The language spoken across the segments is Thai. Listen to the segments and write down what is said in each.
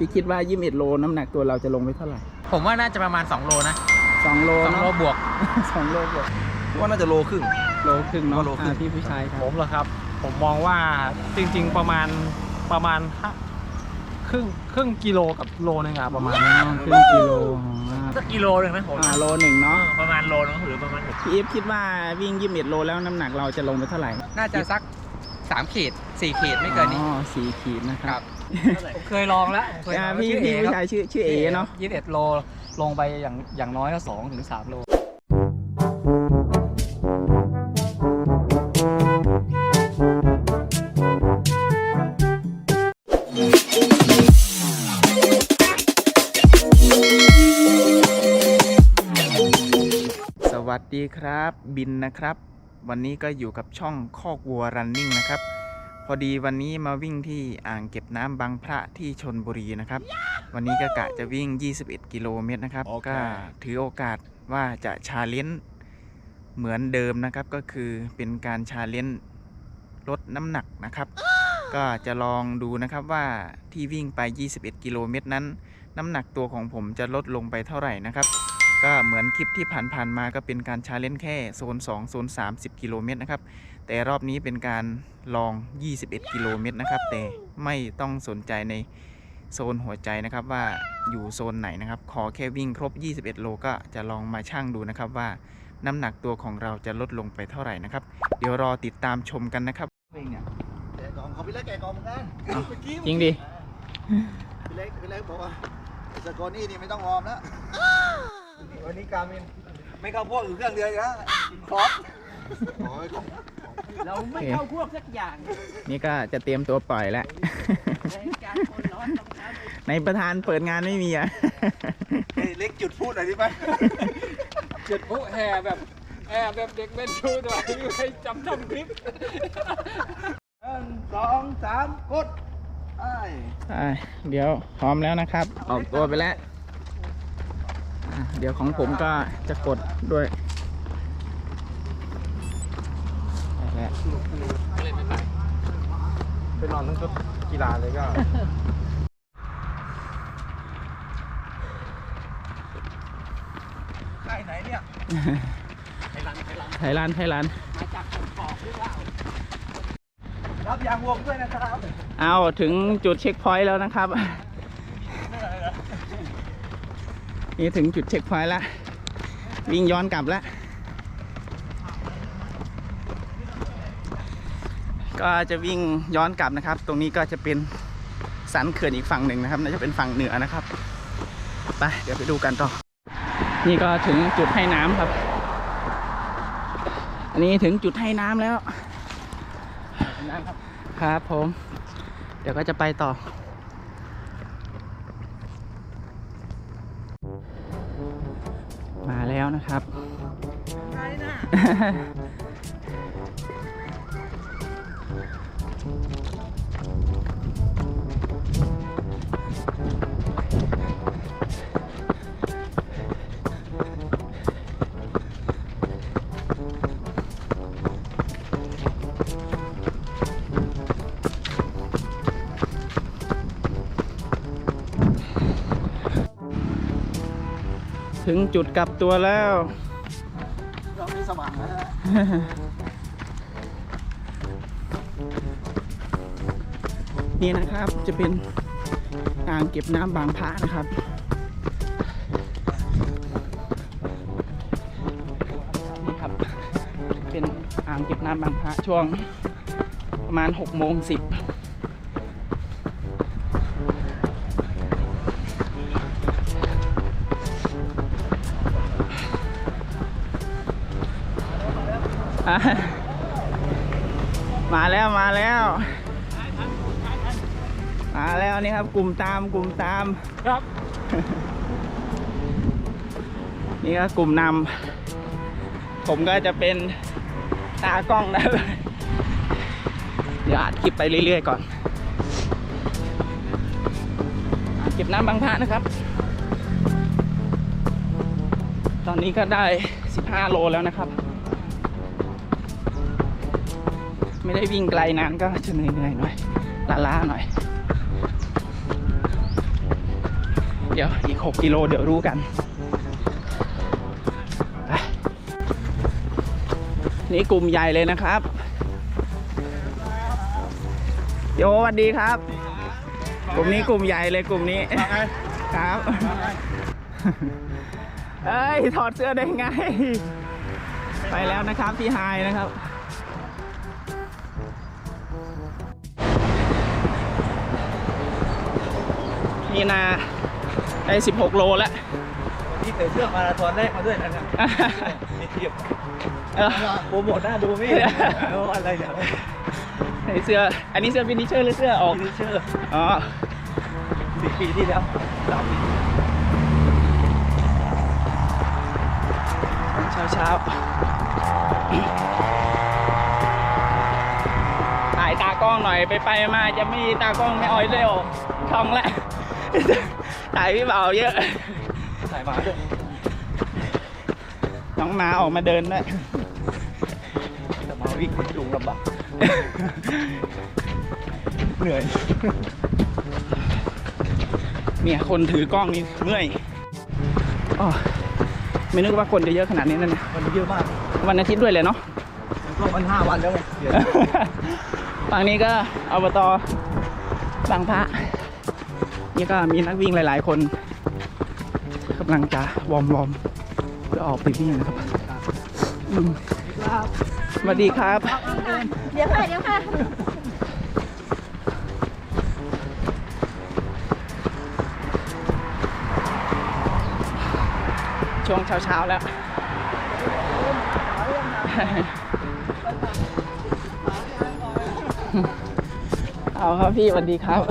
พี่คิดว่ายี่สิบโลน้ำหนักตัวเราจะลงไปเท่าไหร่ผมว่าน่าจะประมาณ 2 โลนะสองโล2โลเนาะบวก สองโลบวกว่าน่าจะโลครึ่ง โลครึ่งเนาะโลครึ่ง อ่าพี่ผู้ชายครับผมเหรอครับ ผมมองว่าจริง ๆ ประมาณประมาณห้าครึ่งครึ่งกิโลกับโลนึงอะประมาณอ๋นี้อครึ่งกิโลอ่าสักกิโลหนึงนะผมอ่าโลหนึ่งเนาะประมาณโลนึงหรือประมาณพี่อีฟคิดว่าวิ่งยี่สิบโลแล้วน้ำหนักเราจะลงไปเท่าไหร่น่าจะสัก 3 ขีด 4 ขีดไม่เกินนี้ อ๋อสี่ขีดนะครับ ผมเคยลองแล้วผมเคยลอ่าองพี่ชื่อพี่เอผู้คชารัยบชื่อชื่อเอเนาะยี่สิบเอ็ดโลลงไปอย่างอย่างน้อยก็สองถึงสามโล สวัสดีครับบินนะครับ วันนี้ก็อยู่กับช่องคอกวัวรันนิ่งนะครับ พอดีวันนี้มาวิ่งที่อ่างเก็บน้ำบางพระที่ชนบุรีนะครับ วันนี้ก็กะจะวิ่ง 21 กิโลเมตรนะครับก็ถือโอกาสว่าจะชาเลนจ์เหมือนเดิมนะครับ ก็คือเป็นการชาเลนจ์ลดน้ำหนักนะครับ ก็จะลองดูนะครับว่าที่วิ่งไป 21 กิโลเมตรนั้น น้ำหนักตัวของผมจะลดลงไปเท่าไหร่นะครับ ก็เหมือนคลิปที่ผ่านๆมาก็เป็นการชาเลนจ์แค่โซน 2 โซน 30 กิโลเมตรนะครับ แต่รอบนี้เป็นการลอง 21 กิโลเมตรนะครับ แต่ไม่ต้องสนใจในโซนหัวใจนะครับว่าอยู่โซนไหนนะครับ ขอแค่วิ่งครบ 21 โลก็จะลองมาชั่งดูนะครับว่าน้ำหนักตัวของเราจะลดลงไปเท่าไหร่นะครับ เดี๋ยวรอติดตามชมกันนะครับแกะกองเขาพี่เล็กแกะกองเหมือนกันเมื่อกี้จริงดิพี่เล็กพี่เล็กบอกว่าสกอร์นี่นี่ไม่ต้องวอร์มแล้ววันนี้การมินไม่เข้าพวกอยู่เครื่องเรืออีกแล้วครอสโอ้ยของ เราไม่เข้าพวกสักอย่างนี่ก็จะเตรียมตัวปล่อยแล้วการคนร้อนต้องการในประธานเปิดงานไม่มีอะ เฮ้ยเล็กจุดพูดหน่อยดิไปจุดพลุแห่แบบแห่แบบเด็กเล่นชูด้วยไม่ใครจำทำคลิปหนึ่งสองสามกดไอ้อ่าเดี๋ยวพร้อมแล้วนะครับ ออกตัวไปแล้วอ่าเดี๋ยวของผมก็จะกดด้วย ไปแล้วไปนอนทั้งชุดกีฬาเลยก็ใครไหนเนี่ยไทยรันไทยรันรับยางวงด้วยนะครับเอาถึงจุดเช็คพอยต์แล้วนะครับนี่ถึงจุดเช็คพอยต์แล้ววิ่งย้อนกลับแล้ว ก็จะวิ่งย้อนกลับนะครับ ตรงนี้ก็จะเป็นสันเขื่อนอีกฝั่งหนึ่งนะครับน่าจะเป็นฝั่งเหนือนะครับไปเดี๋ยวไปดูกันต่อ นี่ก็ถึงจุดให้น้ำครับ อันนี้ถึงจุดให้น้ำแล้วน้ำครับครับผม เดี๋ยวก็จะไปต่อมาแล้วนะครับ ถึงจุดกลับตัวแล้ว เรอบนี้สว่างแล้ว นี่นะครับจะเป็นอ่างเก็บน้ำบางพระนะครับ นี่ครับ เป็นอ่างเก็บน้ำบางพระช่วงประมาณ6โมง10อะมาแล้วมาแล้ว มาแล้วนี่ครับ กลุ่มตามกลุ่มตามครับ นี่ก็กลุ่มนำผมก็จะเป็นตากล้องนะเดี๋ยวอัดคลิปไปเรื่อยๆ ก่อนอะเก็บน้ำบางพระนะครับ ตอนนี้ก็ได้ 15 โลแล้วนะครับ ไม่ได้วิ่งไกลนานก็จะเหนื่อยๆหน่อยล้าๆหน่อย เดี๋ยวอีก 6 กิโลเดี๋ยวรู้กันไปนี่กลุ่มใหญ่เลยนะครับ โยสวัสดีครับ กลุ่มนี้กลุ่มใหญ่เลยกลุ่มนี้ครับเอ้ย ถอดเสื้อได้ไง ไปแล้วนะครับ พี่ไฮนะครับนี่นา ได้16 โลแล้วนี่ใส่เสื้อมาราธอนแรกมาด้วยนะครับนี่เทียบเออโปรโมทหน้าดูไม่เอาอะไรเนี่ยใส่เสื้อ อันนี้เสื้อฟินิชเชอร์หรือเสื้อออกฟินิชเชอร์อ๋อสี่ปีที่แล้วสามปีเช้าเช้าถ่ายตากล้องหน่อยไปไปมาจะไม่มีตากล้องไม่ออยเลยออกช่องแล้ว ถ่ายพี่เบาเยอะสายหมาด้วยน้องนาออกมาเดินด้วยแต่หมาวิ่งลุงลำบากเหนื่อย เนี่ยคนถือกล้องนี่เมื่อยอ๋อไม่นึกว่าคนจะเยอะขนาดนี้นั่นนะมันเยอะมาก วันอาทิตย์ด้วยเลยเนาะก็มันห้าวันแล้วไงเดี๋ยวฝั่งนี้ก็อบตบางพระ นี่ก็มีนักวิ่งหลาย ๆ คนกำลังจะวอร์มวอร์มเพื่อออกไปวิ่งนะครับอืมสวัสดีครับ เดี๋ยวค่ะเดี๋ยวค่ะช่วงเช้า ๆ แล้ว เอาครับพี่สวัสดีครับ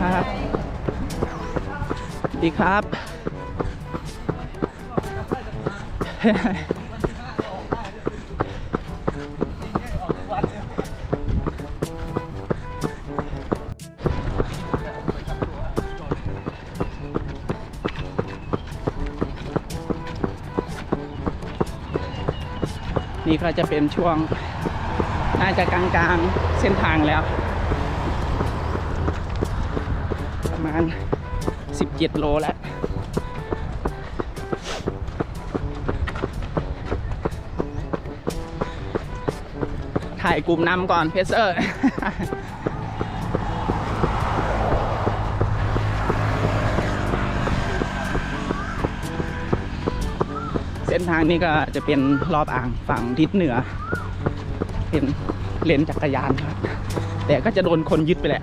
ครับสวัสดีครับ นี่ก็จะเป็นช่วงน่าจะกลางๆเส้นทางแล้ว ประ มาณ 17 โลแล้ว ถ่ายกลุ่มนำก่อนเพเซอร์เส้นทางนี้ก็จะเป็นรอบอ่างฝั่งทิศเหนือ เป็นเลนจักรยานครับ แต่ก็จะโดนคนยึดไปแหละ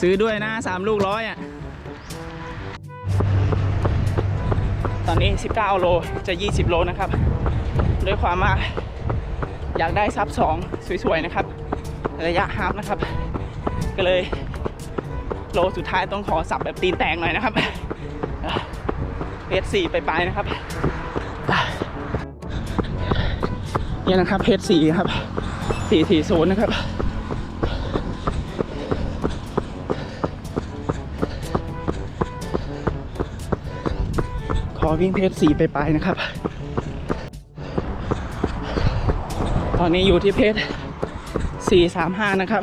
ซื้อด้วยนะสามลูกร้อยอะ ตอนนี้ 19 โลจะ 20 โลนะครับ ด้วยความว่าอยากได้ซับสองสวย ๆ นะครับ ระยะฮาล์ฟนะครับ ก็เลย โลสุดท้ายต้องขอสับแบบตีนแตกหน่อยนะครับเพจสี่ไปไปๆนะครับเนี่ยนะครับเพจสี่ครับสี่สี่ศูนย์นะครับ อวิ่งเพจสี่ไปไปนะครับ ตอนนี้อยู่ที่เพจสี่สามห้านะครับ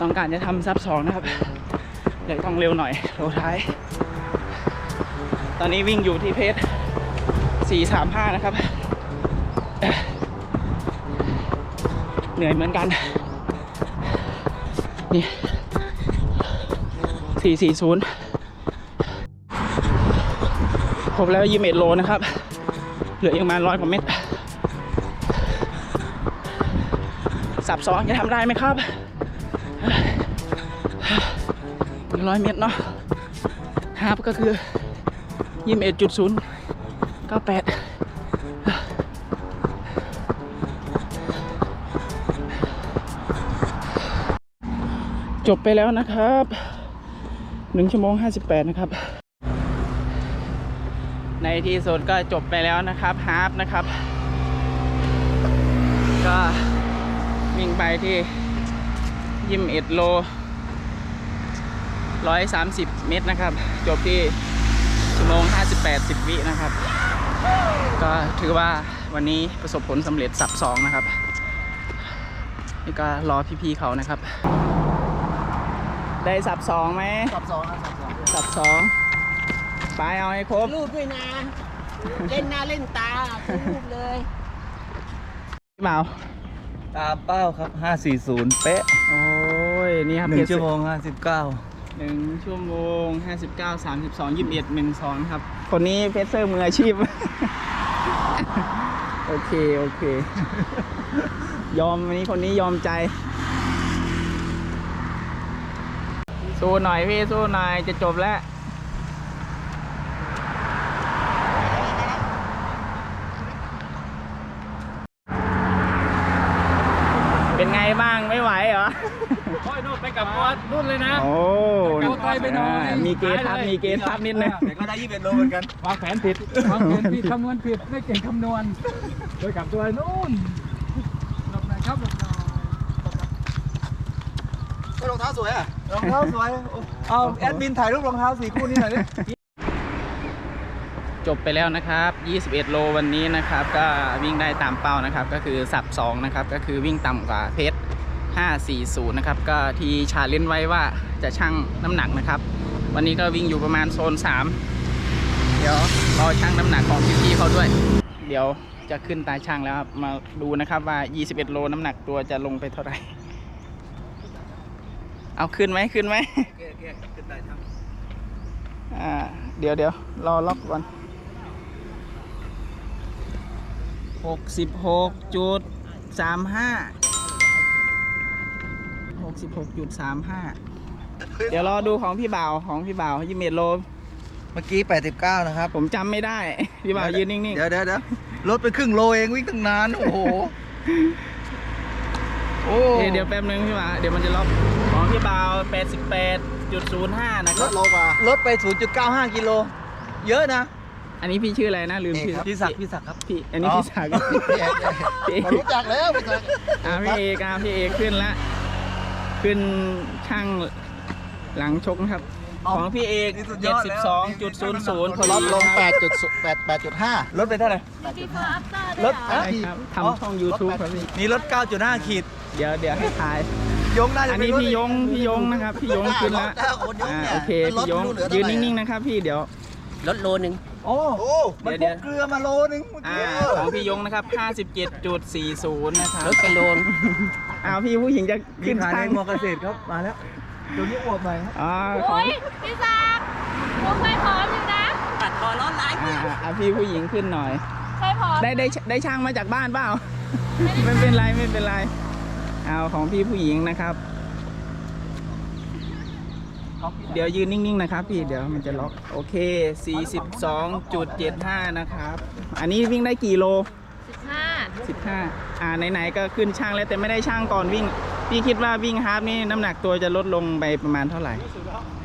ต้องการจะทำซับสองนะครับ เลยต้องเร็วหน่อยโลท้าย ตอนนี้วิ่งอยู่ที่เพจสี่สามห้านะครับ เหนื่อยเหมือนกัน นี่สี่สี่ศูนย์ ครบแล้วยี่สิบโลนะครับ เหลืออีกประมาณร้อยกว่าเมตร สับสองจะทำได้ไหมครับร้อยเมตรเนาะฮาร์ปก็คือยี่สิบเอ็ดจุดศูนย์เก้าแปดจบไปแล้วนะครับหนึ่งชั่วโมงห้าสิบแปดนะครับ ในที่สุดก็จบไปแล้วนะครับฮาฟนะครับ ก็วิ่งไปที่ยิมเอ็ดโล130เมตรนะครับ จบที่ชั่วโมง58 10วินะครับ ก็ถือว่าวันนี้ประสบผลสำเร็จสับสองนะครับ นี่ก็รอพี่ๆเขานะครับ ได้สับสองไหมสับสองนะสับสองสับสอง ไปเอาให้ครบ รูปด้วยนะ เล่นหน้าเล่นตารูปเลย พี่เมา ตามเป้าครับ 540 เป๊ะโอ้ย นี่ครับหนึ่งเพจชั่วโมง59 หนึ่งชั่วโมง59 32 21หนึ่งสองครับ คนนี้เพชรเซอร์มืออาชีพ โอเค โอเค ยอมวันนี้คนนี้ยอมใจ สู้หน่อยพี่ สู้หน่อยจะจบแล้ว เป็นไงบ้างไม่ไหวเหรอ โอ้ยนู่นไปกับตัวนู่นเลยนะ โอ้เอาไกลไปหน่อยมีเกทับมีเกทับนิดนึงแต่ก็ได้21โลเหมือนกัน วางแผนผิดวางแผนผิดคำนวณผิดไม่เก่งคำนวณโดยกับตัวนู่นหลบหน่อยครับหลบหน่อยก็รองเท้าสวยอะ รองเท้าสวย เอาแอดมินถ่ายรูปรองเท้าสี่คู่นี้หน่อยดิ จบไปแล้วนะครับ 21 โลวันนี้นะครับ ก็วิ่งได้ตามเป้านะครับ ก็คือสับ2นะครับ ก็คือวิ่งต่ำกว่าเพชร 540 นะครับ ก็ที่ชาเลนจ์ไว้ว่าจะชั่งน้ำหนักนะครับ วันนี้ก็วิ่งอยู่ประมาณโซน 3 เดี๋ยวรอชั่งน้ำหนักของพี่ๆเขาด้วย เดี๋ยวจะขึ้นตาช่างแล้วครับ มาดูนะครับว่า 21 โลน้ำหนักตัวจะลงไปเท่าไหร่ เอาขึ้นไหมขึ้นไหมอ่าเดี๋ยวเดี๋ยวรอล็อกก่อนหกสิบหกจุดสามห้า หกสิบหกจุดสามห้าเดี๋ยวรอดูของพี่บ่าวของพี่บ่าวยี่เมตรโล เมื่อกี้ 89 นะครับผมจำไม่ได้ พี่บ่าวยืนนิ่งเดี๋ยวเดี๋ยวเดี๋ยวลดไปครึ่งโลเองวิ่งตั้งนาน โอ้โห โอ้ ๆเอ้ยเดี๋ยวแป๊บนึงพี่บ่าวเดี๋ยวมันจะล็อกของพี่บ่าวแปดสิบแปดจุดศูนย์ห้านะคลรับดโลกว่า ลดไป 0.95 กิโล เยอะนะอันนี้พี่ชื่ออะไรนะลืมชื่อพี่ศักดิ์พี่ศักดิ์ครับ พี่อันนี้พี่ศักดิ์ พี่เอกพี่เอกผมรู้จักแล้วพี่ศักดิ์อ่าพี่เอกอ่าพี่เอกขึ้นละ ขึ้นช่างหลังชกนะครับ ของพี่เอกนี่สุดยอดแล้ว 72.00พอลดีดลงครับ8.8 8.5 ลดไปเท่าไหร่ before after ลดด้วยเหรอ ใช่ครับทำช่อง YouTube ครับพี่นี่ลด9.5ขีดเดี๋ยวเดี๋ยวให้ทาย ยงน่าจะอันนี้พี่ยงพี่ยงนะครับ พี่ยงขึ้นละถ้าคนยงอ่าเนี่ยโอเคลดพี่ยงเหลือยืเท่านไหร่นิ่งๆนะครับพี่เดี๋ยว ลดโลหนึ่งโอ้โหมันเดี๋พยวกเกลือมาโลนึงเมื่ออ่ากี้ของพี่ยงนะครับ 57.40 นะครับลดไปโลน อ้าวพี่ผู้หญิงจะมีขึ้นขายช่าในงมอเกษตรครับมาแล้วเดี๋ยวนี้อวบหน่อยครับอ่าขอโอ้งยพี่ศักดิ์ผมเคยผอมอยู่นะตัดคอร้อนไลฟ์อ่าอ่าพี่ผู้หญิงขึ้นหน่อย เคยผอมได้ได้ได้ช่างมาจากบ้านเปล่า ไม่เป็นไรไม่เป็นไร เอาของพี่ผู้หญิงนะครับ เดี๋ยวยืนนิ่งๆนะครับ พี่เดี๋ยวมันจะล็อกโอเค 42.75 นะครับ อันนี้วิ่งได้กี่โล15 15 อ่าไหนๆก็ขึ้นช่างแล้วแต่ไม่ได้ช่างก่อนวิ่ง พี่คิดว่าวิ่งฮาล์ฟนี่น้ำหนักตัวจะลดลงไปประมาณเท่าไหร่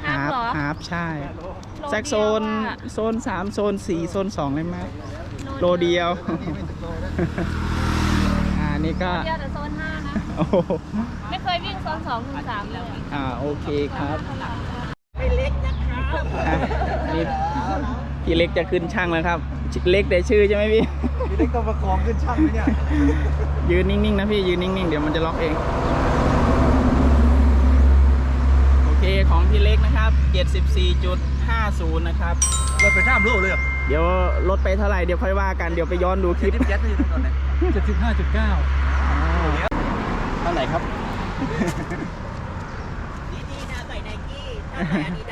ฮาล์ฟเหรอฮาล์ฟใช่โลสักโซนเดียวอะโซน3โซน4โซน2เลยไหมโลเดียวอ่านี่ก็เดียวแต่โซน5นะโอ้โหไม่เคยวิ่งโซน2ถึง3เลยอ่าโอเคครับไม่เล็กนะครับอะนี่พี่เล็กจะขึ้นช่างแล้วครับ เล็กแต่ชื่อใช่ไหมพี่ พี่เล็กต้องประคองขึ้นช่างไหมเนี่ยยืนนิ่งๆนะพี่ยืนนิ่งๆ เดี๋ยวมันจะล็อกเอง โอเคของพี่เล็กนะครับ 74.50 นะครับ เราไปท่ามโลกเลยเหรอเดี๋ยวลดไปเท่าไหร่เดี๋ยวค่อยว่ากันเดี๋ยวไปย้อนดูคลิป ที่แจ๊ดอยู่ตรงไหนเจ็ดสิบห้าจุดเก้าเท่าไหร่ครับดีๆนะใส่ไนกี้ถ้าใส่อาดิ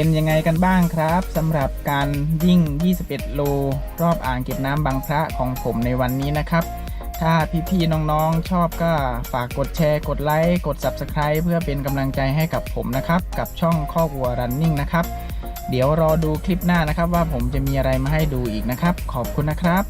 เป็นยังไงกันบ้างครับสำหรับการวิ่ง 21 โล รอบอ่างเก็บน้ำบางพระของผมในวันนี้นะครับ ถ้าพี่ๆน้องๆชอบก็ฝากกดแชร์ กดไลค์ กด Subscribe เพื่อเป็นกำลังใจให้กับผมนะครับ กับช่องข้อวัว Running นะครับ เดี๋ยวรอดูคลิปหน้านะครับว่าผมจะมีอะไรมาให้ดูอีกนะครับ ขอบคุณนะครับ